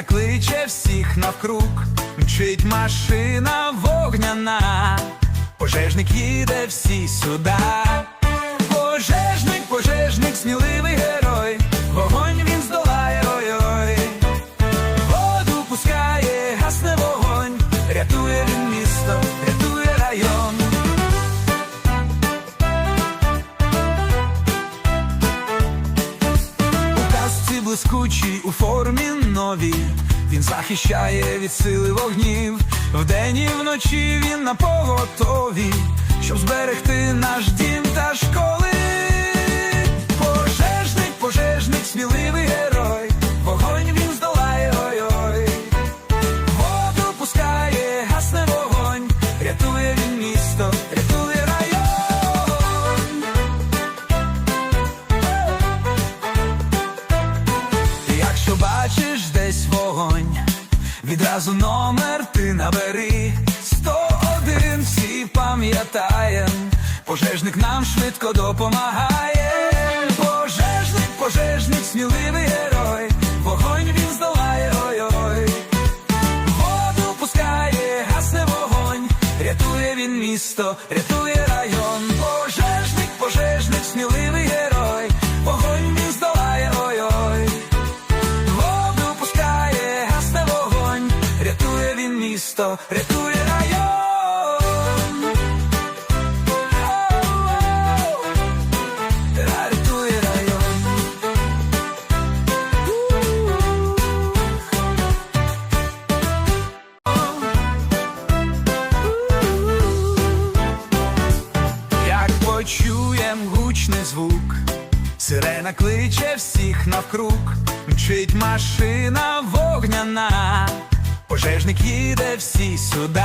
Сирена кличе всіх навкруг, мчить машина вогняна, пожежник їде всі сюди. Пожежник, пожежник, сміливий герой, вогонь він здолає, ой-ой. Воду пускає, гасне вогонь, рятує він місто, казці блискучій у формі новій Він захищає від сили вогнів. Вдень і вночі він на поготові Щоб зберегти наш дім та школи відразу номер ти набери 101 всі пам'ятаєм, пожежник нам швидко допомагає. Пожежник, пожежник, сміливий герой, вогонь він здолає, ой-ой. Воду пускає, гасне вогонь, рятує він місто, рятує район. Місто, рятує район. Рятує район. Як гучний звук, сирена кличе всіх навкруг, мчить машина вогняна, пожежник їде всі сюди.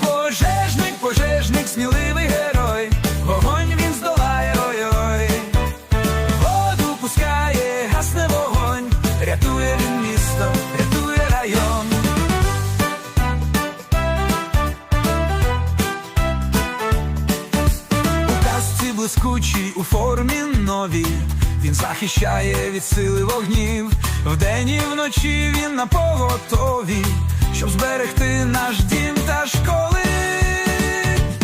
Пожежник, пожежник, сміливий герой, вогонь він здолає, ой-ой. Воду пускає, гасне вогонь, рятує він місто, рятує район. У казці блискучій у формі новій Він захищає від сили вогнів Вдень і вночі він на поготові Щоб зберегти наш дім та школи.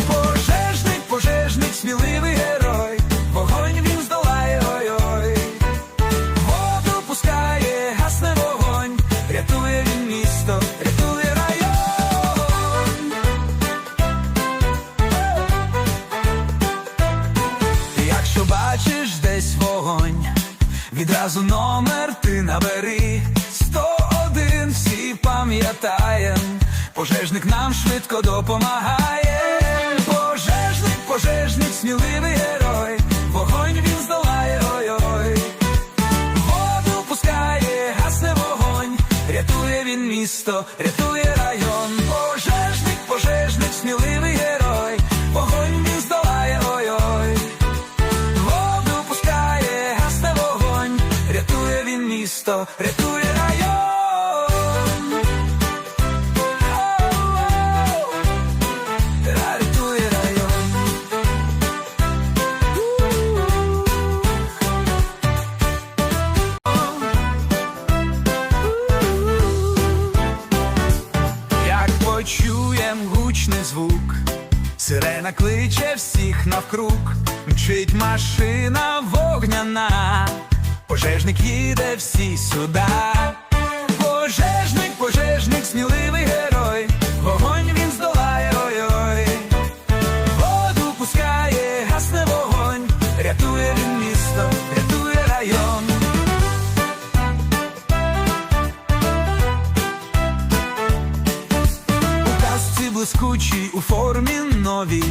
Пожежник, пожежник, сміливий герой Вогонь він здолає, ой-ой. Воду пускає, гасне вогонь Рятує він місто, рятує відразу номер ти набери 101 всі пам'ятаєм, пожежник нам швидко допомагає. Пожежник, пожежник, сміливий герой, вогонь він здолає, ой-ой. Воду пускає, гасне вогонь, рятує він місто, рятує район. Пожежник, пожежник, сміливий герой, місто, рятує район. Рятує район. Як почуєм гучний звук, сирена кличе всіх навкруг, мчить машина вогняна, пожежник їде всі сюди. Пожежник, пожежник, сміливий герой, вогонь він здолає, ой-ой. Воду пускає, гасне вогонь, рятує він місто, рятує район. У казці блискучій у формі новій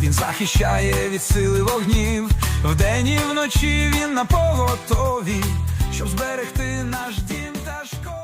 Він захищає від сили вогнів. Вдень і вночі він на поготові Щоб зберегти наш дім та школу